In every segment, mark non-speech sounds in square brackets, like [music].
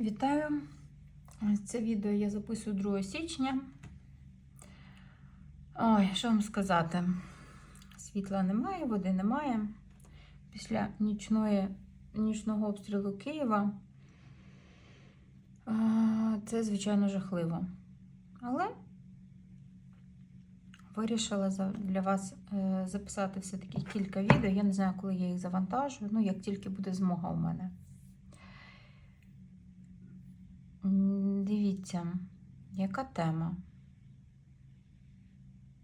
Вітаю! Це відео я записую 2 січня. Ой, що вам сказати? Світла немає, води немає. Після нічної, нічного обстрілу Києва це, звичайно, жахливо. Але вирішила для вас е, записати все-таки кілька відео. Я не знаю, коли я їх завантажу, ну, як тільки буде змога у мене. Дивіться, яка тема?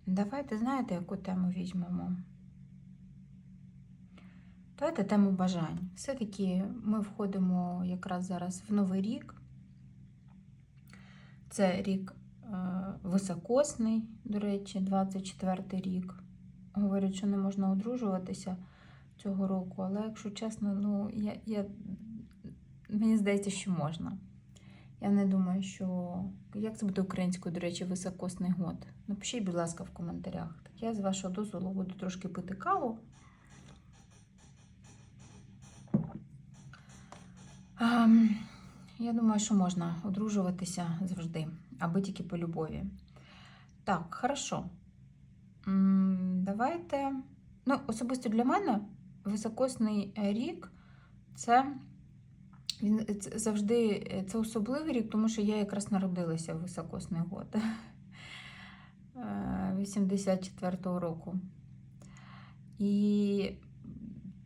Давайте знаєте, яку тему візьмемо? Давайте тему бажань. Все-таки ми входимо якраз зараз в новий рік. Це рік е, високосний, до речі, 24 й рік. Говорять, що не можна одружуватися цього року, але якщо чесно, ну я, я, мені здається, що можна. Я не думаю, що. Як це буде українською, до речі, високосний год? Напишіть, будь ласка, в коментарях. Так я з вашого дозволу буду трошки пити каву. Ем, я думаю, що можна одружуватися завжди, аби тільки по любові. Так, хорошо. Давайте. Ну, особисто для мене високосний рік це. Він завжди е, це особливий рік, тому що я якраз народилася в високосний год [laughs] е, 84-го року. І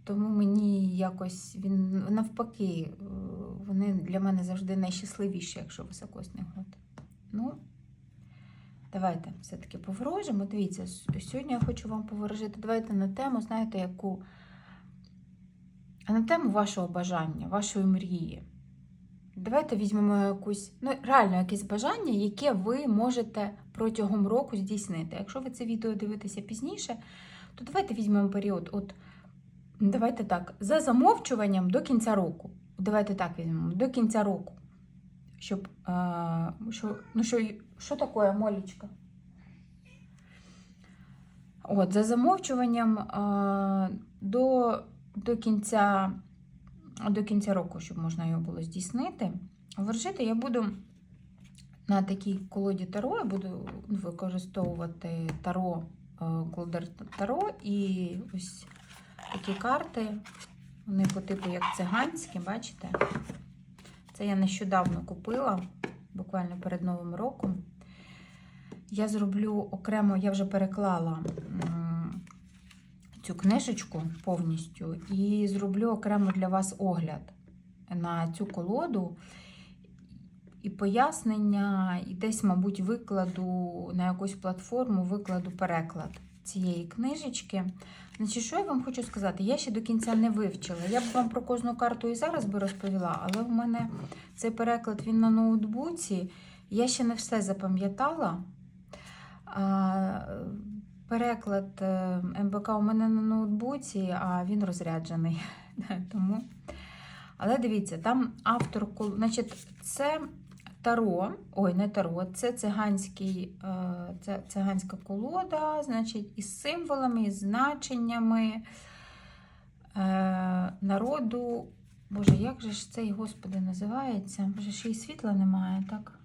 тому мені якось він навпаки, е, вони для мене завжди найщасливіші, якщо високосний год. Ну, давайте все-таки поворожимо. Дивіться, сьогодні я хочу вам поворожити. Давайте на тему, знаєте, яку а на тему вашого бажання, вашої мрії. Давайте візьмемо якусь, ну, реально якесь бажання, яке ви можете протягом року здійснити. Якщо ви це відео дивитеся пізніше, то давайте візьмемо період. От, давайте так, за замовчуванням до кінця року. Давайте так візьмемо, до кінця року. Щоб, а, що, ну, що, що таке молічка? От, за замовчуванням а, до до кінця, до кінця року, щоб можна його було здійснити. Ворожити я буду на такій колоді Таро, я буду використовувати Таро, е, Колдер Таро і ось такі карти. Вони по типу як циганські, бачите? Це я нещодавно купила, буквально перед Новим роком. Я зроблю окремо, я вже переклала цю книжечку повністю і зроблю окремо для вас огляд на цю колоду і пояснення, і десь, мабуть, викладу на якусь платформу, викладу переклад цієї книжечки. Значить, що я вам хочу сказати? Я ще до кінця не вивчила. Я б вам про кожну карту і зараз би розповіла, але в мене цей переклад він на ноутбуці. Я ще не все запам'ятала. Переклад е, МБК у мене на ноутбуці, а він розряджений. [laughs] Тому. Але дивіться, там автор, значить, це таро, ой, не таро, це циганський, е, це циганська колода, значить, із символами, із значеннями е, народу. Боже, як же ж цей, господи, називається? Боже, ще й світла немає, так?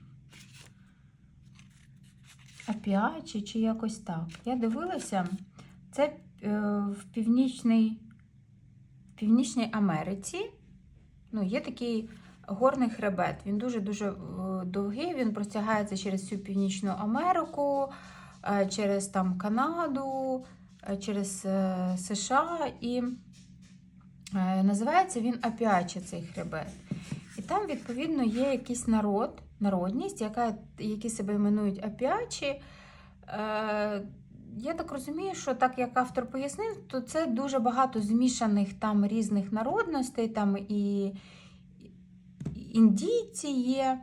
Апіачі чи якось так. Я дивилася, це е, в, північній, в Північній Америці. Ну, є такий горний хребет. Він дуже-дуже е, довгий, він простягається через всю Північну Америку, е, через там Канаду, через США. І називається він Апіачі цей хребет. Там, відповідно, є якийсь народ, народність, яка, які себе іменують апіачі. Е, я так розумію, що так як автор пояснив, то це дуже багато змішаних там різних народностей, там і індійці є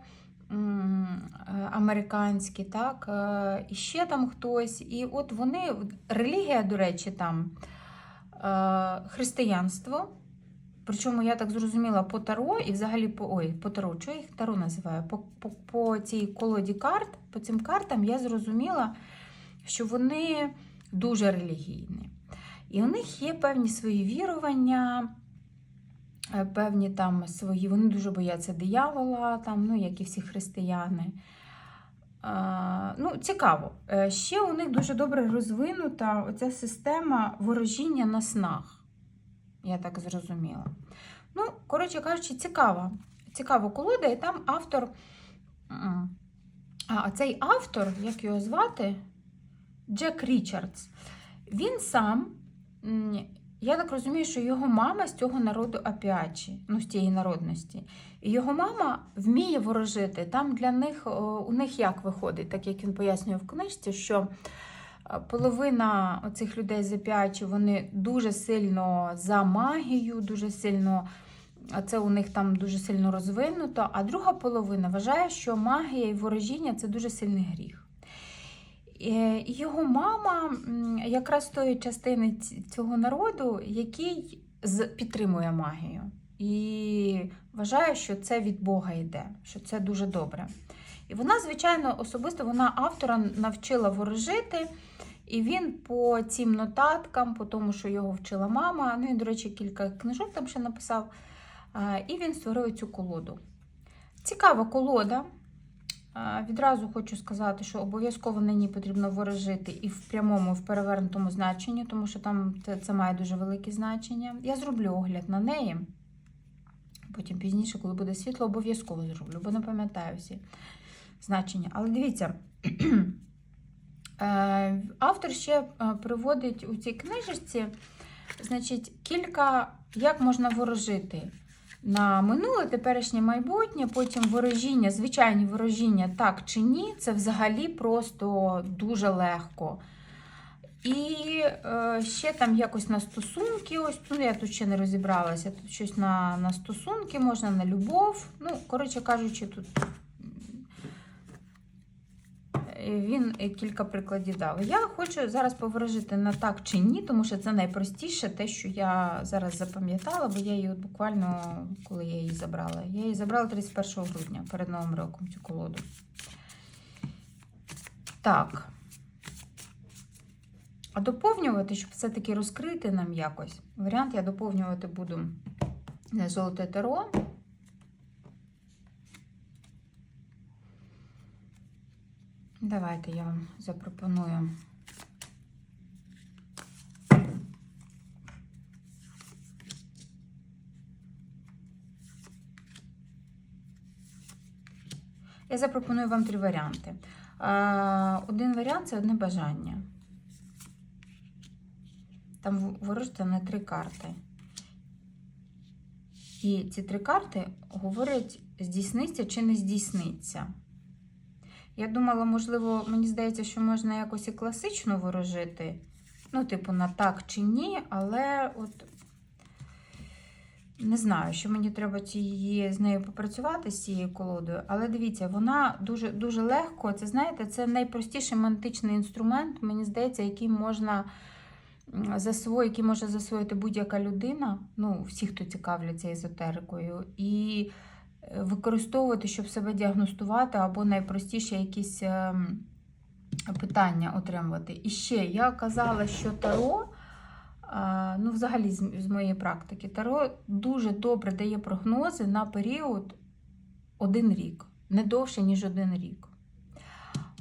американські, так, е, і ще там хтось. І от вони, релігія, до речі, там е, християнство. Причому я так зрозуміла по таро і взагалі по ой, по таро, що їх таро називаю? По, по, по цій колоді карт, по цим картам я зрозуміла, що вони дуже релігійні. І у них є певні свої вірування, е, певні там свої, вони дуже бояться диявола, там, ну, як і всі християни. Ну, Цікаво. Е, Ще у них дуже добре розвинута оця система ворожіння на снах. Я так зрозуміла. Ну, коротше кажучи, цікава. Цікава колода, і там автор. А цей автор, як його звати? Джек Річардс. Він сам, я так розумію, що його мама з цього народу апіачі, ну, з тієї народності. І його мама вміє ворожити. Там для них, у них як виходить, так як він пояснює в книжці, що половина оцих людей з апіачі, вони дуже сильно за магію, дуже сильно. Це у них там дуже сильно розвинуто. А друга половина вважає, що магія і ворожіння це дуже сильний гріх. Е, його мама якраз тої частини цього народу, який підтримує магію. І вважає, що це від Бога йде, що це дуже добре. І вона, звичайно, особисто вона автора навчила ворожити. І він по цим нотаткам, по тому, що його вчила мама, ну і, до речі, кілька книжок там ще написав. І він створив цю колоду. Цікава колода. Відразу хочу сказати, що обов'язково на ній потрібно ворожити і в прямому, і в перевернутому значенні, тому що там це, це має дуже велике значення. Я зроблю огляд на неї. Потім пізніше, коли буде світло, обов'язково зроблю, бо не пам'ятаю всі значення. Але дивіться, [clears throat] е, автор ще е, приводить у цій книжечці значить, кілька, як можна ворожити на минуле, теперішнє майбутнє, потім ворожіння, звичайні ворожіння, так чи ні, це взагалі просто дуже легко. І е, ще там якось на стосунки, ось ну я тут ще не розібралася. Тут щось на, на стосунки, можна на любов. Ну, коротше кажучи, тут він е, кілька прикладів дав. Я хочу зараз поворожити на так чи ні, тому що це найпростіше те, що я зараз запам'ятала, бо я її от буквально, коли я її забрала. Я її забрала 31 грудня перед Новим роком цю колоду. Так. А доповнювати, щоб все-таки розкрити нам якось. Варіант я доповнювати буду золоте таро. Давайте я вам запропоную. Я запропоную вам три варіанти. Один варіант це одне бажання. Там ворожите на три карти. І ці три карти говорять, здійсниться чи не здійсниться. Я думала, можливо, мені здається, що можна якось і класично ворожити. Ну, типу, на так чи ні, але от не знаю, що мені треба цієї, з нею попрацювати з цією колодою. Але дивіться, вона дуже дуже легко. Це знаєте, це найпростіший мантичний інструмент, мені здається, який можна засвоїти, який може засвоїти будь-яка людина, ну, всі, хто цікавляться езотерикою, і використовувати, щоб себе діагностувати, або найпростіше якісь ем, питання отримувати. І ще я казала, що таро. Ну, взагалі, з, моєї практики, Таро дуже добре дає прогнози на період один рік, не довше, ніж один рік.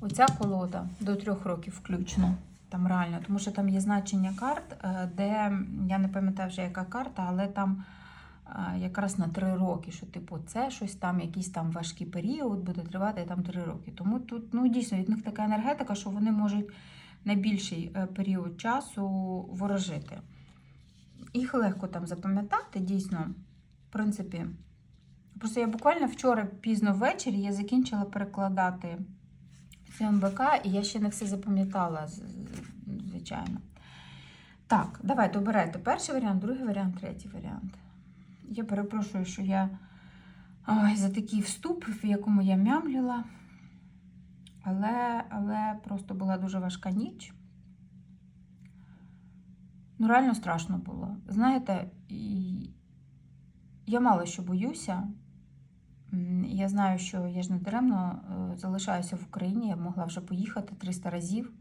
Оця колода до трьох років включно. Там реально, тому що там є значення карт, е, де я не пам'ятаю вже, яка карта, але там е, якраз на три роки, що, типу, це щось там, якийсь там важкий період буде тривати там три роки. Тому тут ну, дійсно від них така енергетика, що вони можуть найбільший е, період часу ворожити. Їх легко там запам'ятати, дійсно, в принципі. Просто я буквально вчора пізно ввечері я закінчила перекладати це МБК, і я ще не все запам'ятала, звичайно. Так, давайте обирайте перший варіант, другий варіант, третій варіант. Я перепрошую, що я за такий вступ, в якому я мямліла. Але, але просто була дуже важка ніч. Ну, реально страшно було. Знаєте, і я мало що боюся. Я знаю, що я ж не даремно е, залишаюся в Україні. Я могла вже поїхати 300 разів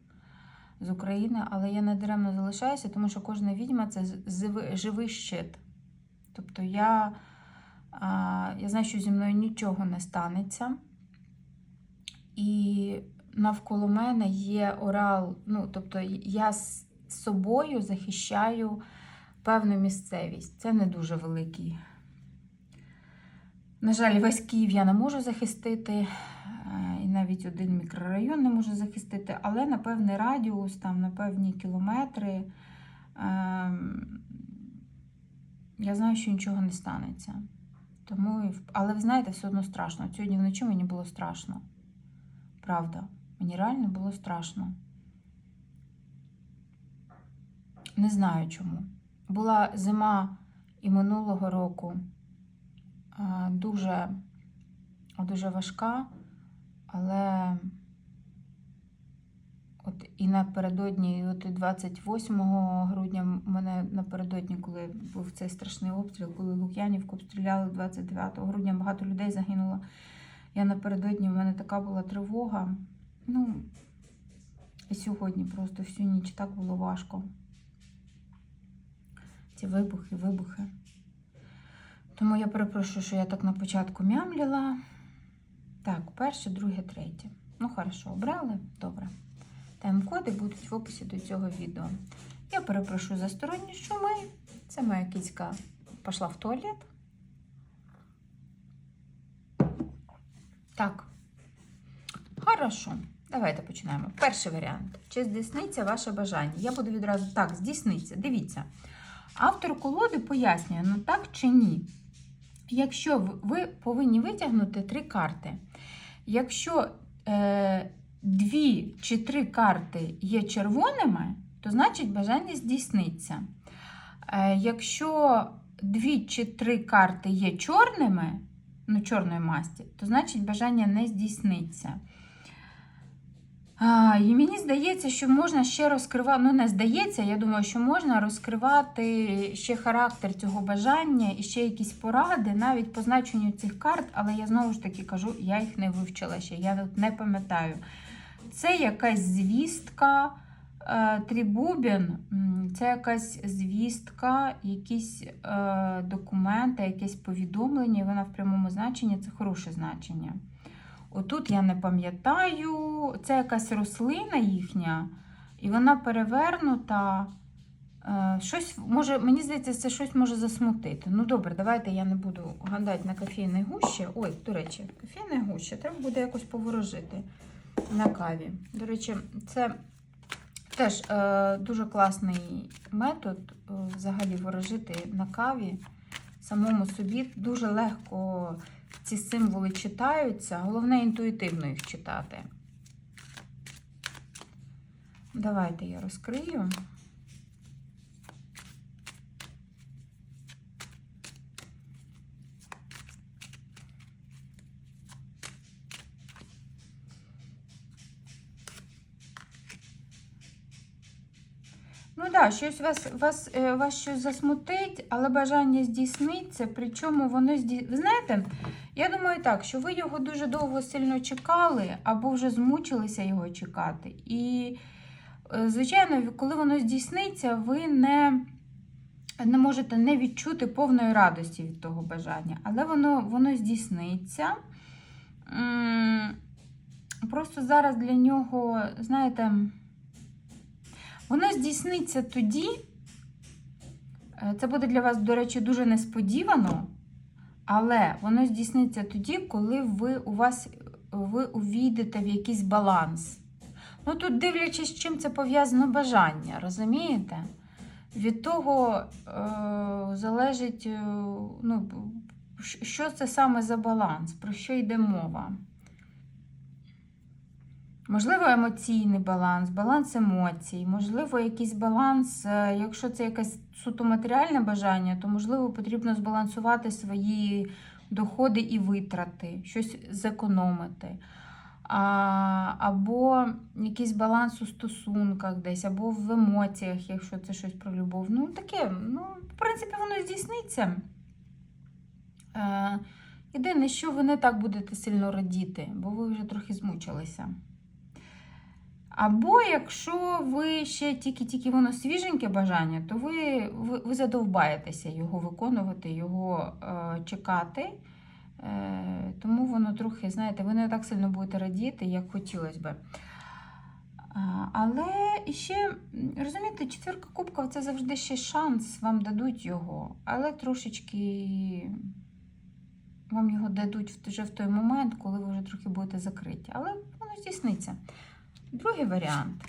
з України, але я не даремно залишаюся, тому що кожна відьма це живий щит. Тобто я, я знаю, що зі мною нічого не станеться. І навколо мене є орал. Ну, тобто я з собою захищаю певну місцевість. Це не дуже великий. На жаль, весь Київ я не можу захистити, е, і навіть один мікрорайон не можу захистити, але на певний радіус, там, на певні кілометри. Я знаю, що нічого не станеться. Тому, але ви знаєте, все одно страшно. Сьогодні вночі мені було страшно. Правда, мені реально було страшно. Не знаю чому. Була зима і минулого року дуже, дуже важка, але от і напередодні, і от 28 грудня, мене напередодні, коли був цей страшний обстріл, коли Лук'янівку обстріляли 29 грудня, багато людей загинуло. Я напередодні в мене така була тривога. Ну, і сьогодні просто всю ніч так було важко. Ці вибухи, вибухи. Тому я перепрошую, що я так на початку мямліла. Так, перше, друге, третє. Ну, хорошо, обрали? Добре. Тайм-коди будуть в описі до цього відео. Я перепрошую за сторонні шуми. Це моя кіцька пішла в туалет. Так. Хорошо. Давайте починаємо. Перший варіант. Чи здійсниться ваше бажання? Я буду відразу так, здійсниться. Дивіться. Автор колоди пояснює, ну так чи ні. Якщо ви повинні витягнути три карти. Якщо е, дві чи три карти є червоними, то значить бажання здійсниться. Е, якщо дві чи три карти є чорними, ну, чорної масті, то значить бажання не здійсниться. І мені здається, що можна ще розкривати, ну не здається, я думаю, що можна розкривати ще характер цього бажання і ще якісь поради, навіть по значенню цих карт, але я знову ж таки кажу, я їх не вивчила ще, я не пам'ятаю. Це якась звістка, е, трибубін, це якась звістка, якісь е, документи, якесь повідомлення, і вона в прямому значенні це хороше значення. Отут я не пам'ятаю, це якась рослина їхня, і вона перевернута. Е, Щось може, мені здається, це щось може засмутити. Ну добре, давайте я не буду гадати на кофейній гущі. Ой, до речі, кофейна гуща, треба буде якось поворожити на каві. До речі, це теж е, дуже класний метод е, взагалі ворожити на каві самому собі. Дуже легко ці символи читаються, головне інтуїтивно їх читати. Давайте я розкрию. Да, щось вас, вас, е, вас щось засмутить, але бажання здійсниться, причому воно зді... Ви знаєте, я думаю так, що ви його дуже довго сильно чекали, або вже змучилися його чекати. І, е, звичайно, коли воно здійсниться, ви не, не можете не відчути повної радості від того бажання. Але воно, воно здійсниться. Просто зараз для нього, знаєте, воно здійсниться тоді. е, Це буде для вас, до речі, дуже несподівано, але воно здійсниться тоді, коли ви у вас ви увійдете в якийсь баланс. Ну тут, дивлячись, з чим це пов'язано бажання, розумієте? Від того е, залежить, е, ну, що це саме за баланс, про що йде мова. Можливо, емоційний баланс, баланс емоцій, можливо, якийсь баланс, е, якщо це якесь суто матеріальне бажання, то можливо потрібно збалансувати свої доходи і витрати, щось зекономити. А, або якийсь баланс у стосунках десь, або в емоціях, якщо це щось про любов. Ну, таке, ну, в принципі, воно здійсниться. Е, єдине, що ви не так будете сильно радіти, бо ви вже трохи змучилися. Або якщо ви ще тільки-тільки воно свіженьке бажання, то ви, ви, ви задовбаєтеся його виконувати, його е, чекати. Е, тому воно трохи, знаєте, ви не так сильно будете радіти, як хотілося би. Але ще, розумієте, четвірка кубків це завжди ще шанс, вам дадуть його, але трошечки вам його дадуть вже в той момент, коли ви вже трохи будете закриті. Але воно здійсниться. Другий варіант.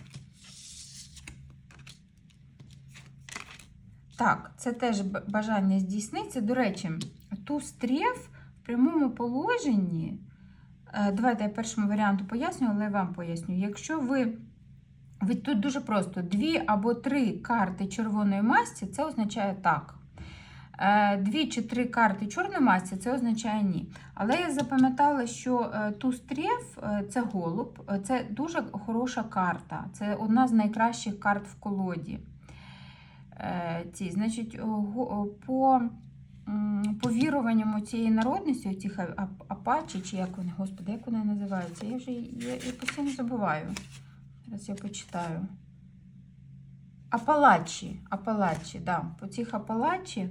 Так, це теж бажання здійсниться. До речі, туз треф в прямому положенні. е, Давайте я першому варіанту поясню, але я вам поясню. Якщо ви. ви тут дуже просто: дві або три карти червоної масті, це означає так. Е, Дві чи три карти чорної масті, це означає ні. Але я запам'ятала, що е, туз треф е, це голуб, це дуже хороша карта. Це одна з найкращих карт в колоді. Ці, значить, по, м, по віруванням цієї народності, цих апачі, чи як вони, господи, як вони називаються? Я вже я, я постійно забуваю. Зараз я почитаю. Апалачі, Апалачі, да, по цих Апалачі,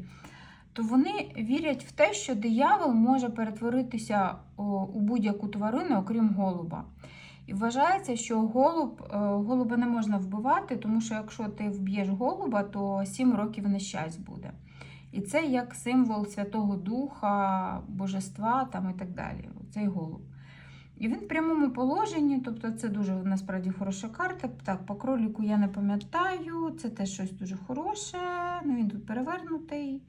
то вони вірять в те, що диявол може перетворитися у будь-яку тварину, окрім голуба. І вважається, що голуб, е, голуба не можна вбивати, тому що якщо ти вб'єш голуба, то 7 років нещасть буде. І це як символ Святого Духа, Божества там і так далі. Цей голуб. І він в прямому положенні, тобто це дуже насправді хороша карта. Так, по кроліку я не пам'ятаю, це теж щось дуже хороше. Ну, він тут перевернутий.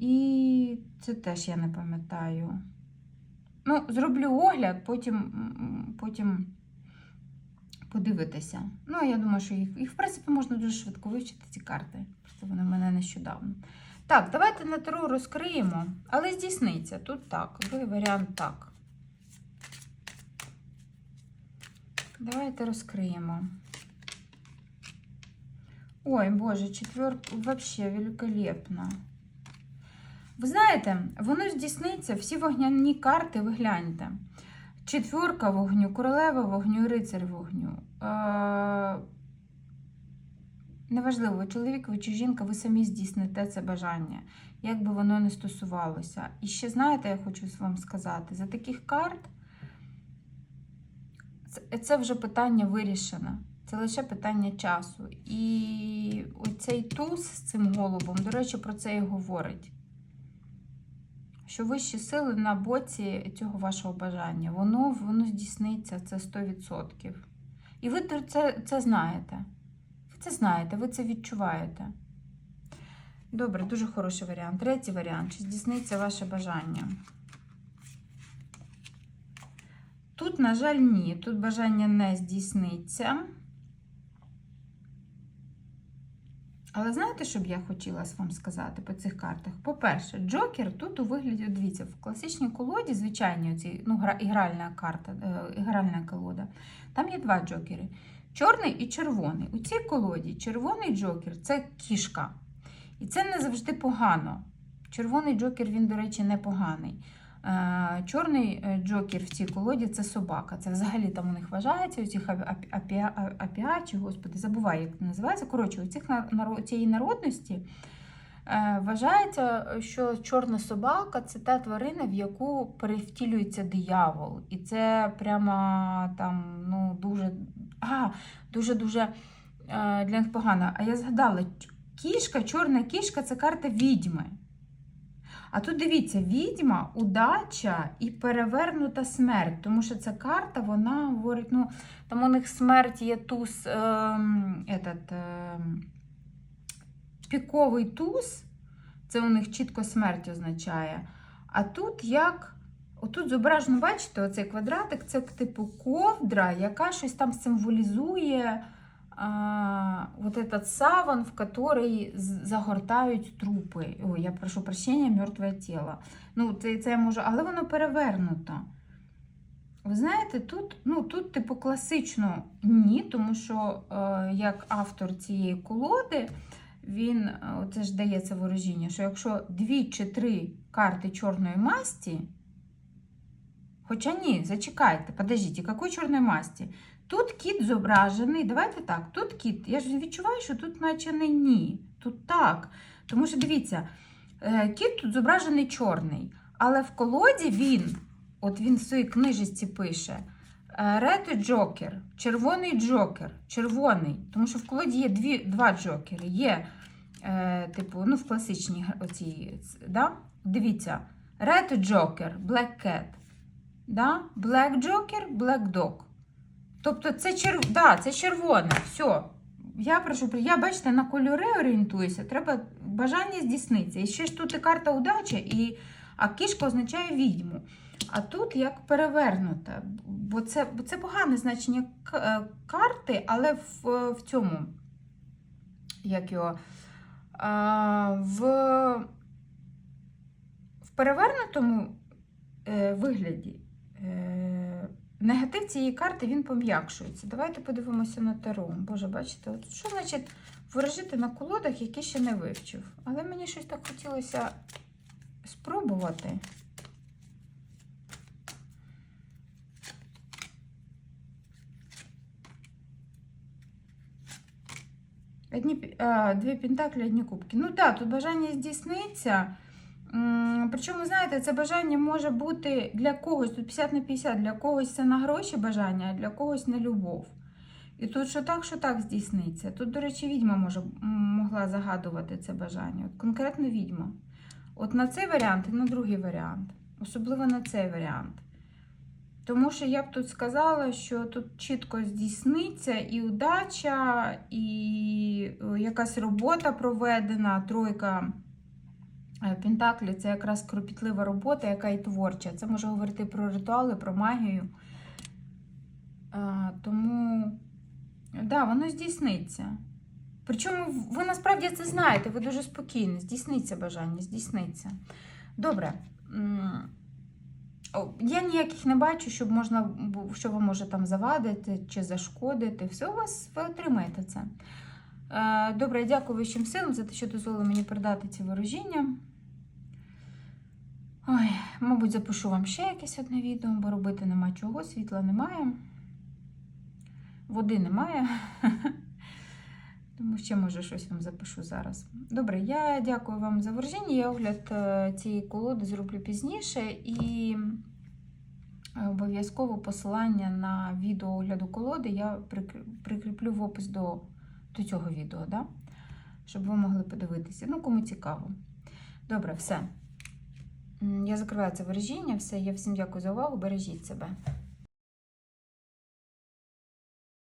І це теж я не пам'ятаю. Ну, зроблю огляд, потім, потім подивитися. Ну, я думаю, що їх, їх, в принципі, можна дуже швидко вивчити, ці карти. Просто вони в мене нещодавно. Так, давайте на таро розкриємо, але здійсниться. Тут так, другий варіант так. Давайте розкриємо. Ой, Боже, четвертка вообще великолепно. Ви знаєте, воно здійсниться, всі вогняні карти, ви гляньте. Четвірка вогню, королева вогню, рицар вогню. Е- Неважливо, чоловік ви чи жінка, ви самі здійсните це бажання, як би воно не стосувалося. І ще знаєте, я хочу вам сказати, за таких карт це вже питання вирішено. Це лише питання часу. І оцей туз з цим голубом, до речі, про це і говорить. Що вищі сили на боці цього вашого бажання. Воно воно здійсниться, це 100%. І ви це, це знаєте. Ви це знаєте, ви це відчуваєте. Добре, дуже хороший варіант. Третій варіант. Чи здійсниться ваше бажання? Тут, на жаль, ні. Тут бажання не здійсниться. Але знаєте, що б я хотіла вам сказати по цих картах? По-перше, Джокер тут у вигляді, дивіться, в класичній колоді, звичайній оці, ну, гра, ігральна карта, е, ігральна колода, там є два джокери: чорний і червоний. У цій колоді червоний джокер це кішка. І це не завжди погано. Червоний джокер, він, до речі, непоганий. Е, Чорний е, джокер в цій колоді це собака. Це взагалі там у них вважається, у цих апіачі, господи, забуваю, як це називається. Коротше, у цих цієї народності е, вважається, що чорна собака це та тварина, в яку перевтілюється диявол. І це прямо там, ну, дуже, а, дуже-дуже для них погано. А я згадала, кішка, чорна кішка це карта відьми. А тут дивіться, відьма, удача і перевернута смерть. Тому що ця карта, вона говорить, ну, там у них смерть є туз, ем, этот, ем, піковий туз, це у них чітко смерть означає. А тут як. Отут зображено, бачите, оцей квадратик це типу ковдра, яка щось там символізує а, вот этот саван, в который загортають трупи. Ой, я прошу прощення, мертве тіло. Ну, це, це я можу, але воно перевернуто. Ви знаєте, тут, ну, тут, типу, класично ні, тому що е, як автор цієї колоди, він е, це ж дає це ворожіння, що якщо дві чи три карти чорної масті, хоча ні, зачекайте, подождіть, якої чорної масті? Тут кіт зображений. Давайте так, тут кіт. Я ж відчуваю, що тут наче не ні. Тут так. Тому що дивіться, е, кіт тут зображений чорний, але в колоді він, от він в своїй книжечці пише. е, Red Joker, червоний джокер, червоний. Тому що в колоді є дві, два джокери. Є, е, типу, ну, в класичній оцій, да? дивіться, Red Joker, Black Cat, да? Black Joker, Black Dog. Тобто це, чер... да, це червоне. Все. Я прошу, я бачите, на кольори орієнтуюся, треба бажання здійсниться. І ще ж тут і карта удачі, і... а кішка означає відьму. А тут як перевернута. Бо це, бо це погане значення е, карти, але в, в цьому, як його, в, в перевернутому е, вигляді. Е, негатив цієї карти він пом'якшується. Давайте подивимося на таро. Боже, бачите, от що значить ворожити на колодах, які ще не вивчив. Але мені щось так хотілося спробувати. Одні, а, дві пентаклі, одні кубки. Ну так, тут бажання здійсниться. Причому, знаєте, це бажання може бути для когось, тут 50 на 50, для когось це на гроші бажання, а для когось на любов. І тут що так, що так здійсниться. Тут, до речі, відьма може, могла загадувати це бажання. От конкретно відьма. От на цей варіант і на другий варіант. Особливо на цей варіант. Тому що я б тут сказала, що тут чітко здійсниться і удача, і е, якась робота проведена, тройка Пентаклі це якраз кропітлива робота, яка і творча. Це може говорити про ритуали, про магію. А, тому, да, воно здійсниться. Причому ви насправді це знаєте, ви дуже спокійні. Здійсниться бажання, здійсниться. Добре. Я ніяких не бачу, щоб можна, що вам може там завадити чи зашкодити. Все у вас ви отримаєте це. Е, Добре, я дякую вищим силам за те, що дозволили мені передати ці ворожіння. Ой, мабуть, запишу вам ще якесь одне відео, бо робити нема чого, світла немає, води немає. [laughs] Тому ще, може, щось вам запишу зараз. Добре, я дякую вам за ворожіння. Я огляд е, цієї колоди зроблю пізніше і е, обов'язково посилання на відео огляду колоди я прикріплю в опис до, до цього відео, да? щоб ви могли подивитися. Ну, кому цікаво. Добре, все. Я закриваю це ворожіння. Все, я всім дякую за увагу. Бережіть себе.